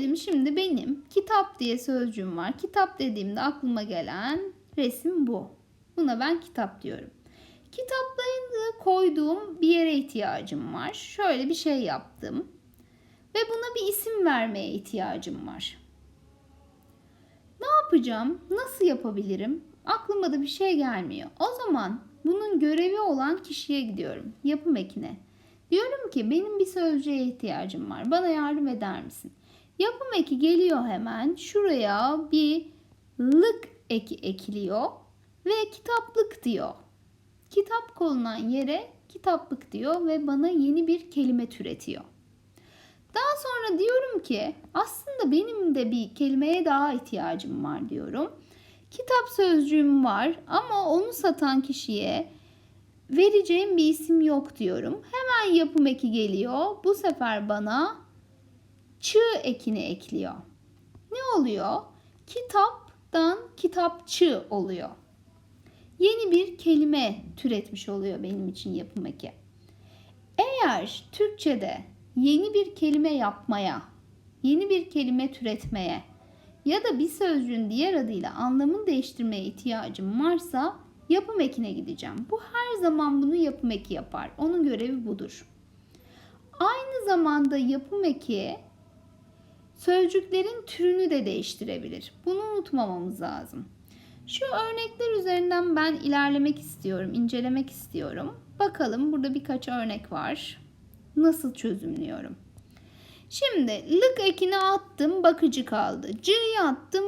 Gelelim şimdi benim kitap diye sözcüğüm var. Kitap dediğimde aklıma gelen resim bu. Buna ben kitap diyorum. Kitaplarını koyduğum bir yere ihtiyacım var. Şöyle bir şey yaptım. Ve buna bir isim vermeye ihtiyacım var. Ne yapacağım? Nasıl yapabilirim? Aklıma da bir şey gelmiyor. O zaman bunun görevi olan kişiye gidiyorum. Yapım ekine. Diyorum ki benim bir sözcüğe ihtiyacım var. Bana yardım eder misin? Yapım eki geliyor hemen. Şuraya bir lık eki ekliyor ve kitaplık diyor. Kitap konulan yere kitaplık diyor ve bana yeni bir kelime türetiyor. Daha sonra diyorum ki aslında benim de bir kelimeye daha ihtiyacım var diyorum. Kitap sözcüğüm var ama onu satan kişiye vereceğim bir isim yok diyorum. Hemen yapım eki geliyor. Bu sefer bana çığ ekini ekliyor. Ne oluyor? Kitaptan kitapçı oluyor. Yeni bir kelime türetmiş oluyor benim için yapım eki. Eğer Türkçe'de yeni bir kelime yapmaya, yeni bir kelime türetmeye ya da bir sözcüğün diğer adıyla anlamını değiştirmeye ihtiyacım varsa yapım ekine gideceğim. Bu her zaman bunu yapım eki yapar. Onun görevi budur. Aynı zamanda yapım eki sözcüklerin türünü de değiştirebilir. Bunu unutmamamız lazım. Şu örnekler üzerinden ben ilerlemek istiyorum, incelemek istiyorum. Bakalım burada birkaç örnek var. Nasıl çözümlüyorum? Şimdi lık ekini attım, bakıcı kaldı. C'yi attım,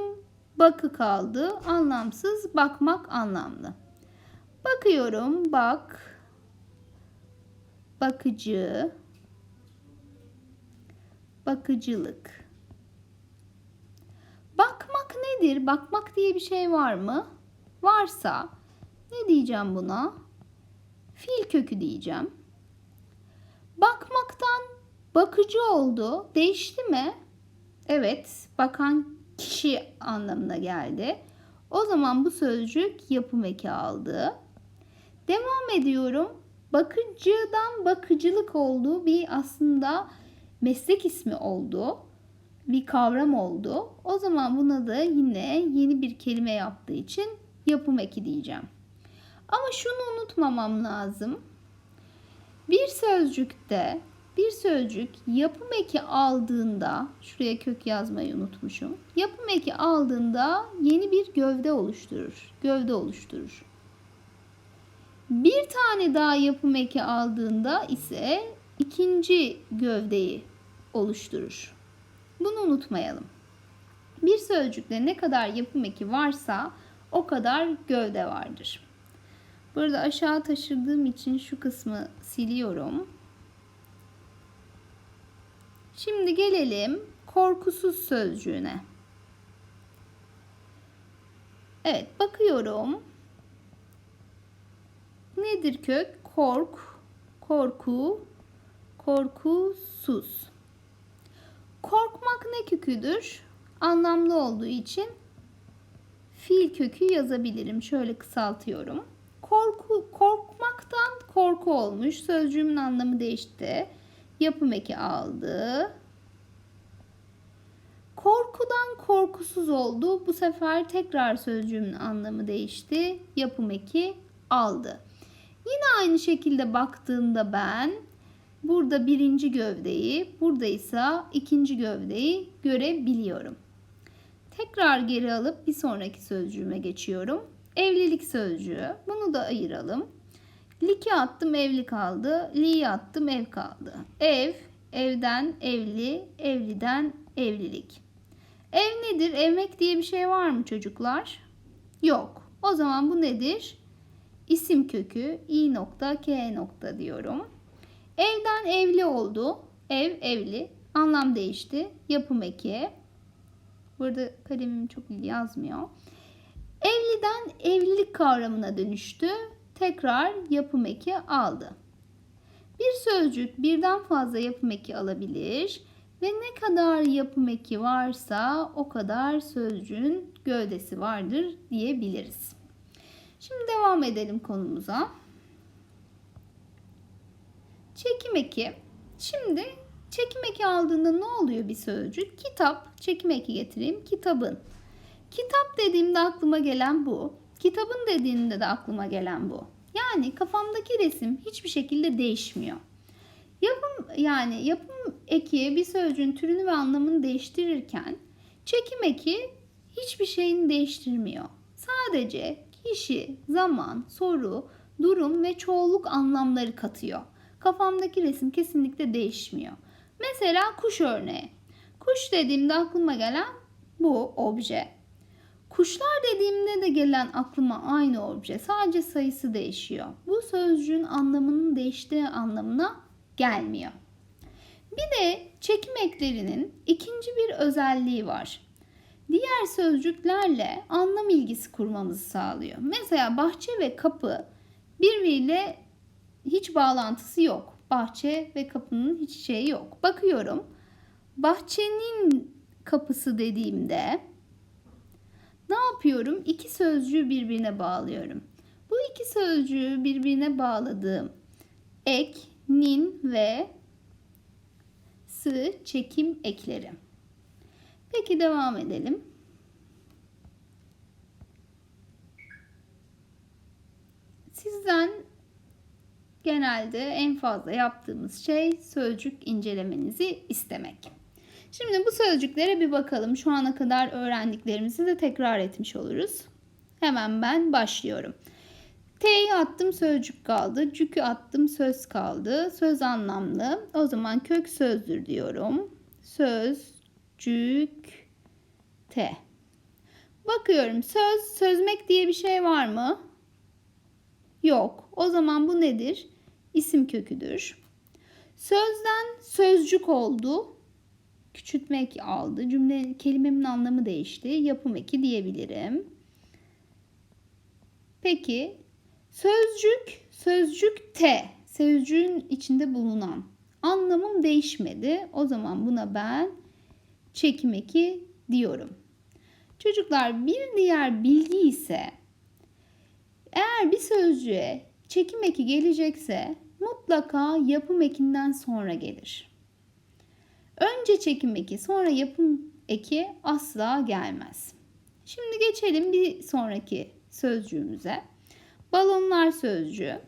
bakı kaldı. Anlamsız, bakmak anlamlı. Bakıyorum, bak, bakıcı, bakıcılık. Bakmak nedir? Bakmak diye bir şey var mı? Varsa ne diyeceğim buna? Fiil kökü diyeceğim. Bakmaktan bakıcı oldu. Değişti mi? Evet, bakan kişi anlamına geldi. O zaman bu sözcük yapım eki aldı. Devam ediyorum. Bakıcıdan bakıcılık olduğu bir aslında meslek ismi oldu. Bir kavram oldu. O zaman buna da yine yeni bir kelime yaptığı için yapım eki diyeceğim. Ama şunu unutmamam lazım. Bir sözcükte bir sözcük yapım eki aldığında, şuraya kök yazmayı unutmuşum. Yapım eki aldığında yeni bir gövde oluşturur. Gövde oluşturur. Bir tane daha yapım eki aldığında ise ikinci gövdeyi oluşturur. Bunu unutmayalım. Bir sözcükte ne kadar yapım eki varsa o kadar gövde vardır. Burada aşağı taşırdığım için şu kısmı siliyorum. Şimdi gelelim korkusuz sözcüğüne. Evet bakıyorum. Nedir kök? Kork, korku, korkusuz. Korkmak ne köküdür? Anlamlı olduğu için fiil kökü yazabilirim. Şöyle kısaltıyorum. Korku, korkmaktan korku olmuş. Sözcüğümün anlamı değişti. Yapım eki aldı. Korkudan korkusuz oldu. Bu sefer tekrar sözcüğümün anlamı değişti. Yapım eki aldı. Yine aynı şekilde baktığımda ben burada birinci gövdeyi, burada ise ikinci gövdeyi görebiliyorum. Tekrar geri alıp bir sonraki sözcüğüme geçiyorum. Evlilik sözcüğü. Bunu da ayıralım. Liki attım evli kaldı. Li'yi attım ev kaldı. Ev, evden evli, evliden evlilik. Ev nedir? Evmek diye bir şey var mı çocuklar? Yok. O zaman bu nedir? İsim kökü i nokta k nokta diyorum. Evden evli oldu. Ev evli. Anlam değişti. Yapım eki. Burada kalemim çok iyi yazmıyor. Evliden evlilik kavramına dönüştü. Tekrar yapım eki aldı. Bir sözcük birden fazla yapım eki alabilir ve ne kadar yapım eki varsa o kadar sözcüğün gövdesi vardır diyebiliriz. Şimdi devam edelim konumuza. Çekim eki. Şimdi Çekim eki aldığında ne oluyor bir sözcük? Kitap, çekim eki getireyim. Kitabın. Kitap dediğimde aklıma gelen bu. Kitabın dediğinde de aklıma gelen bu. Yani kafamdaki resim hiçbir şekilde değişmiyor. Yapım yani yapım eki bir sözcüğün türünü ve anlamını değiştirirken çekim eki hiçbir şeyini değiştirmiyor. Sadece kişi, zaman, soru, durum ve çoğulluk anlamları katıyor. Kafamdaki resim kesinlikle değişmiyor. Mesela kuş örneği. Kuş dediğimde aklıma gelen bu obje. Kuşlar dediğimde de gelen aklıma aynı obje. Sadece sayısı değişiyor. Bu sözcüğün anlamının değiştiği anlamına gelmiyor. Bir de çekim eklerinin ikinci bir özelliği var. Diğer sözcüklerle anlam ilgisi kurmamızı sağlıyor. Mesela bahçe ve kapı birbiriyle hiç bağlantısı yok. Bahçe ve kapının hiç şeyi yok. Bakıyorum. Bahçenin kapısı dediğimde ne yapıyorum? İki sözcüğü birbirine bağlıyorum. Bu iki sözcüğü birbirine bağladığım ek, nin ve sı çekim ekleri. Peki devam edelim. Sizden genelde en fazla yaptığımız şey sözcük incelemenizi istemek. Şimdi bu sözcüklere bir bakalım. Şu ana kadar öğrendiklerimizi de tekrar etmiş oluruz. Hemen ben başlıyorum. T'yi attım sözcük kaldı. Cükü attım söz kaldı. Söz anlamlı. O zaman kök sözdür diyorum. Sözcük T. Bakıyorum söz, sözmek diye bir şey var mı? Yok. O zaman bu nedir? İsim köküdür. Sözden sözcük oldu. Küçültmek aldı. Cümle kelimemin anlamı değişti. Yapım eki diyebilirim. Peki sözcük sözcük T. Sözcüğün içinde bulunan anlamım değişmedi. O zaman buna ben çekim eki diyorum. Çocuklar bir diğer bilgi ise eğer bir sözcüğe çekim eki gelecekse mutlaka yapım ekinden sonra gelir. Önce çekim eki sonra yapım eki asla gelmez. Şimdi geçelim bir sonraki sözcüğümüze. Balonlar sözcüğü.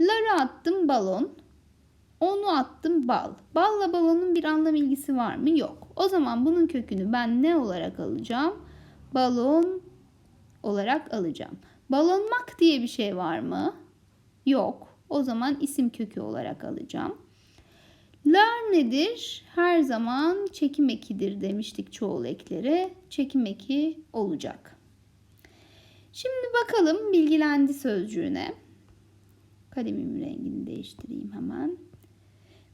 Ları attım balon. Onu attım bal. Balla balonun bir anlam ilgisi var mı? Yok. O zaman bunun kökünü ben ne olarak alacağım? Balon olarak alacağım. Balonmak diye bir şey var mı? Yok. O zaman isim kökü olarak alacağım. Lar nedir? Her zaman çekim ekidir demiştik çoğul ekleri. Çekim eki olacak. Şimdi bakalım bilgilendi sözcüğüne. Kalemimin rengini değiştireyim hemen.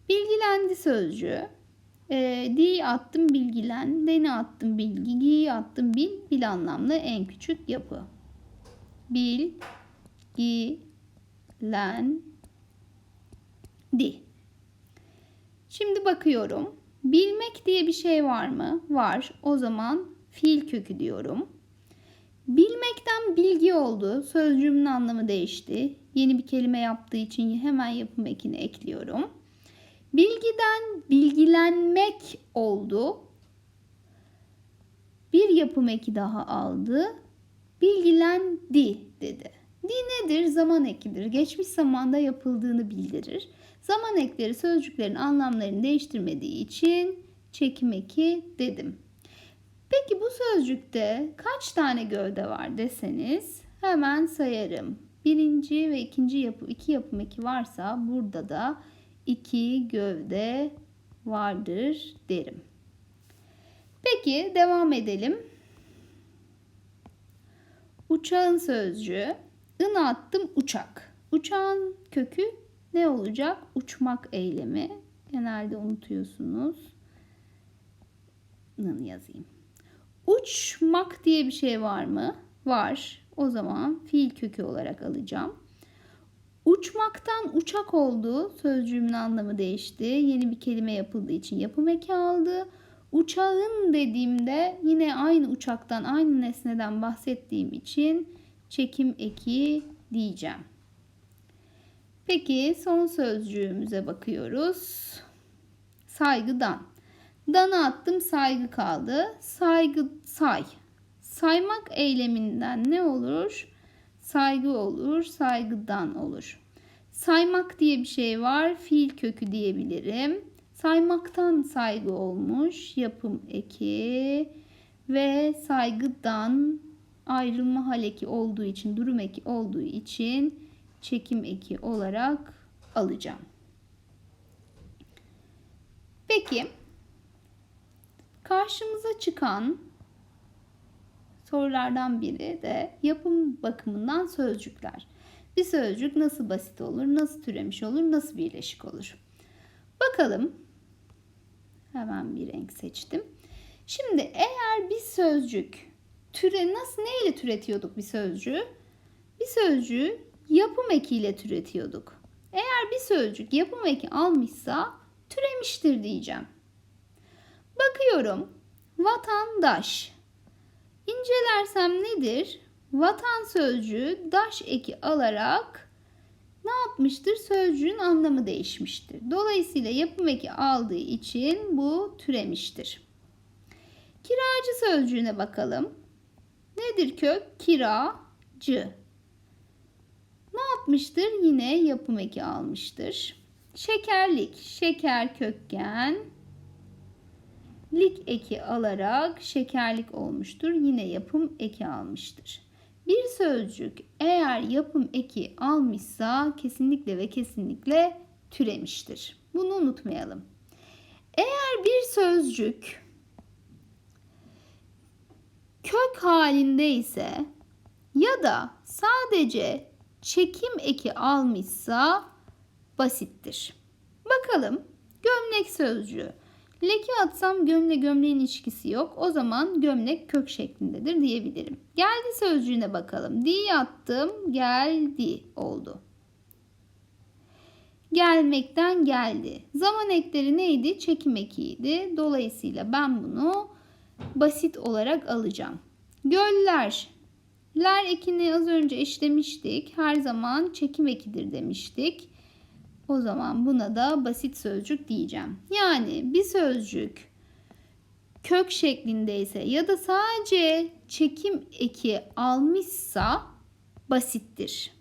Bilgilendi sözcüğü. E, di attım bilgilen, deni attım bilgi, gi attım bil, bil anlamlı en küçük yapı. Bil, gi, len, di. Şimdi bakıyorum. Bilmek diye bir şey var mı? Var. O zaman fiil kökü diyorum. Bilmekten bilgi oldu. Sözcüğümün anlamı değişti. Yeni bir kelime yaptığı için hemen yapım ekini ekliyorum. Bilgiden bilgilenmek oldu. Bir yapım eki daha aldı. Bilgilendi dedi. Di nedir? Zaman ekidir. Geçmiş zamanda yapıldığını bildirir. Zaman ekleri sözcüklerin anlamlarını değiştirmediği için çekim eki dedim. Peki bu sözcükte kaç tane gövde var deseniz hemen sayarım. Birinci ve ikinci yapı, iki yapım eki varsa burada da iki gövde vardır derim. Peki devam edelim. Uçağın sözcüğü. In attım uçak. Uçağın kökü ne olacak? Uçmak eylemi. Genelde unutuyorsunuz. Nın yazayım. Uçmak diye bir şey var mı? Var. O zaman fiil kökü olarak alacağım. Uçmaktan uçak oldu. Sözcüğümün anlamı değişti. Yeni bir kelime yapıldığı için yapım eki aldı. Uçağın dediğimde yine aynı uçaktan, aynı nesneden bahsettiğim için çekim eki diyeceğim. Peki son sözcüğümüze bakıyoruz. Saygıdan. Dana attım saygı kaldı. Saygı say. Saymak eyleminden ne olur? Saygı olur, saygıdan olur. Saymak diye bir şey var. Fiil kökü diyebilirim. Saymaktan saygı olmuş. Yapım eki ve saygıdan ayrılma hal eki olduğu için, durum eki olduğu için çekim eki olarak alacağım. Peki karşımıza çıkan sorulardan biri de yapım bakımından sözcükler. Bir sözcük nasıl basit olur, nasıl türemiş olur, nasıl birleşik olur? Bakalım. Hemen bir renk seçtim. Şimdi eğer bir sözcük türe nasıl neyle türetiyorduk bir sözcüğü? Bir sözcüğü yapım ekiyle türetiyorduk. Eğer bir sözcük yapım eki almışsa türemiştir diyeceğim. Bakıyorum. Vatandaş. İncelersem nedir? Vatan sözcüğü daş eki alarak ne yapmıştır? Sözcüğün anlamı değişmiştir. Dolayısıyla yapım eki aldığı için bu türemiştir. Kiracı sözcüğüne bakalım. Nedir kök? Kiracı. Ne yapmıştır? Yine yapım eki almıştır. Şekerlik, şeker kökken, lik eki alarak şekerlik olmuştur. Yine yapım eki almıştır. Bir sözcük eğer yapım eki almışsa kesinlikle ve kesinlikle türemiştir. Bunu unutmayalım. Eğer bir sözcük kök halinde ise ya da sadece çekim eki almışsa basittir. Bakalım gömlek sözcüğü. Leke atsam gömle gömleğin ilişkisi yok. O zaman gömlek kök şeklindedir diyebilirim. Geldi sözcüğüne bakalım. Di attım geldi oldu. Gelmekten geldi. Zaman ekleri neydi? Çekim ekiydi. Dolayısıyla ben bunu basit olarak alacağım. Göller. Ler ekini az önce işlemiştik. Her zaman çekim ekidir demiştik. O zaman buna da basit sözcük diyeceğim. Yani bir sözcük kök şeklindeyse ya da sadece çekim eki almışsa basittir.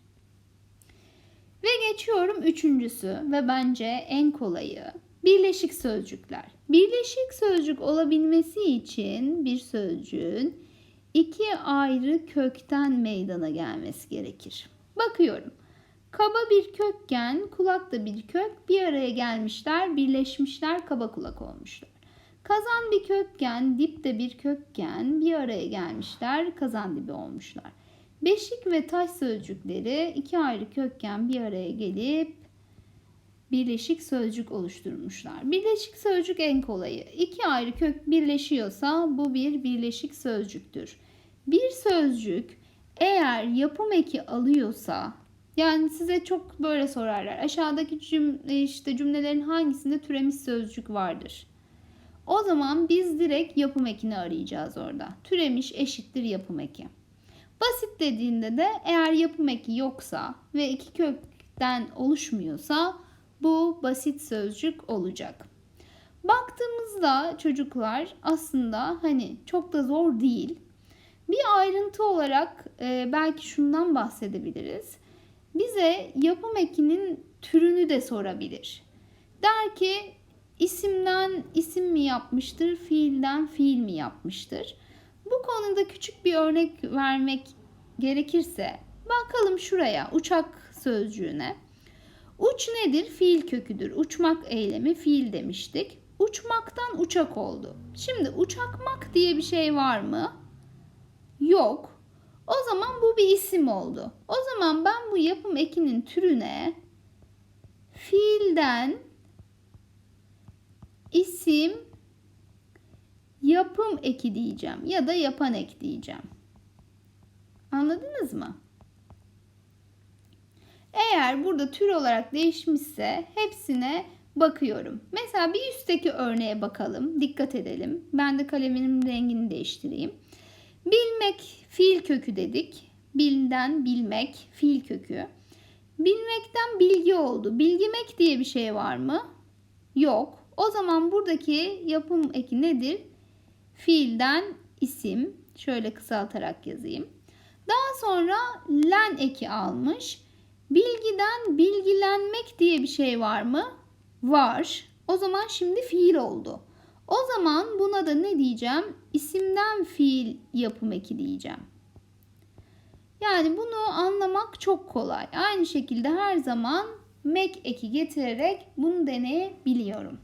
Ve geçiyorum üçüncüsü ve bence en kolayı birleşik sözcükler. Birleşik sözcük olabilmesi için bir sözcüğün iki ayrı kökten meydana gelmesi gerekir. Bakıyorum. Kaba bir kökken kulak bir kök bir araya gelmişler, birleşmişler, kaba kulak olmuşlar. Kazan bir kökken, dip de bir kökken bir araya gelmişler, kazan dibi olmuşlar. Beşik ve taş sözcükleri iki ayrı kökken bir araya gelip birleşik sözcük oluşturmuşlar. Birleşik sözcük en kolayı. İki ayrı kök birleşiyorsa bu bir birleşik sözcüktür. Bir sözcük eğer yapım eki alıyorsa yani size çok böyle sorarlar. Aşağıdaki cüm işte cümlelerin hangisinde türemiş sözcük vardır? O zaman biz direkt yapım ekini arayacağız orada. Türemiş eşittir yapım eki. Basit dediğinde de eğer yapım eki yoksa ve iki kökten oluşmuyorsa bu basit sözcük olacak. Baktığımızda çocuklar aslında hani çok da zor değil. Bir ayrıntı olarak e, belki şundan bahsedebiliriz bize yapım ekinin türünü de sorabilir. Der ki isimden isim mi yapmıştır, fiilden fiil mi yapmıştır? Bu konuda küçük bir örnek vermek gerekirse bakalım şuraya uçak sözcüğüne. Uç nedir? Fiil köküdür. Uçmak eylemi fiil demiştik. Uçmaktan uçak oldu. Şimdi uçakmak diye bir şey var mı? Yok. O zaman bu bir isim oldu. O zaman ben bu yapım ekinin türüne fiilden isim yapım eki diyeceğim ya da yapan ek diyeceğim. Anladınız mı? Eğer burada tür olarak değişmişse hepsine bakıyorum. Mesela bir üstteki örneğe bakalım. Dikkat edelim. Ben de kalemimin rengini değiştireyim. Bilmek fiil kökü dedik. Bilden bilmek fiil kökü. Bilmekten bilgi oldu. Bilgimek diye bir şey var mı? Yok. O zaman buradaki yapım eki nedir? Fiilden isim. Şöyle kısaltarak yazayım. Daha sonra len eki almış. Bilgiden bilgilenmek diye bir şey var mı? Var. O zaman şimdi fiil oldu. O zaman buna da ne diyeceğim? İsimden fiil yapım eki diyeceğim. Yani bunu anlamak çok kolay. Aynı şekilde her zaman mek eki getirerek bunu deneyebiliyorum.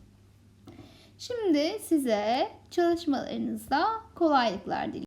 Şimdi size çalışmalarınızda kolaylıklar diliyorum.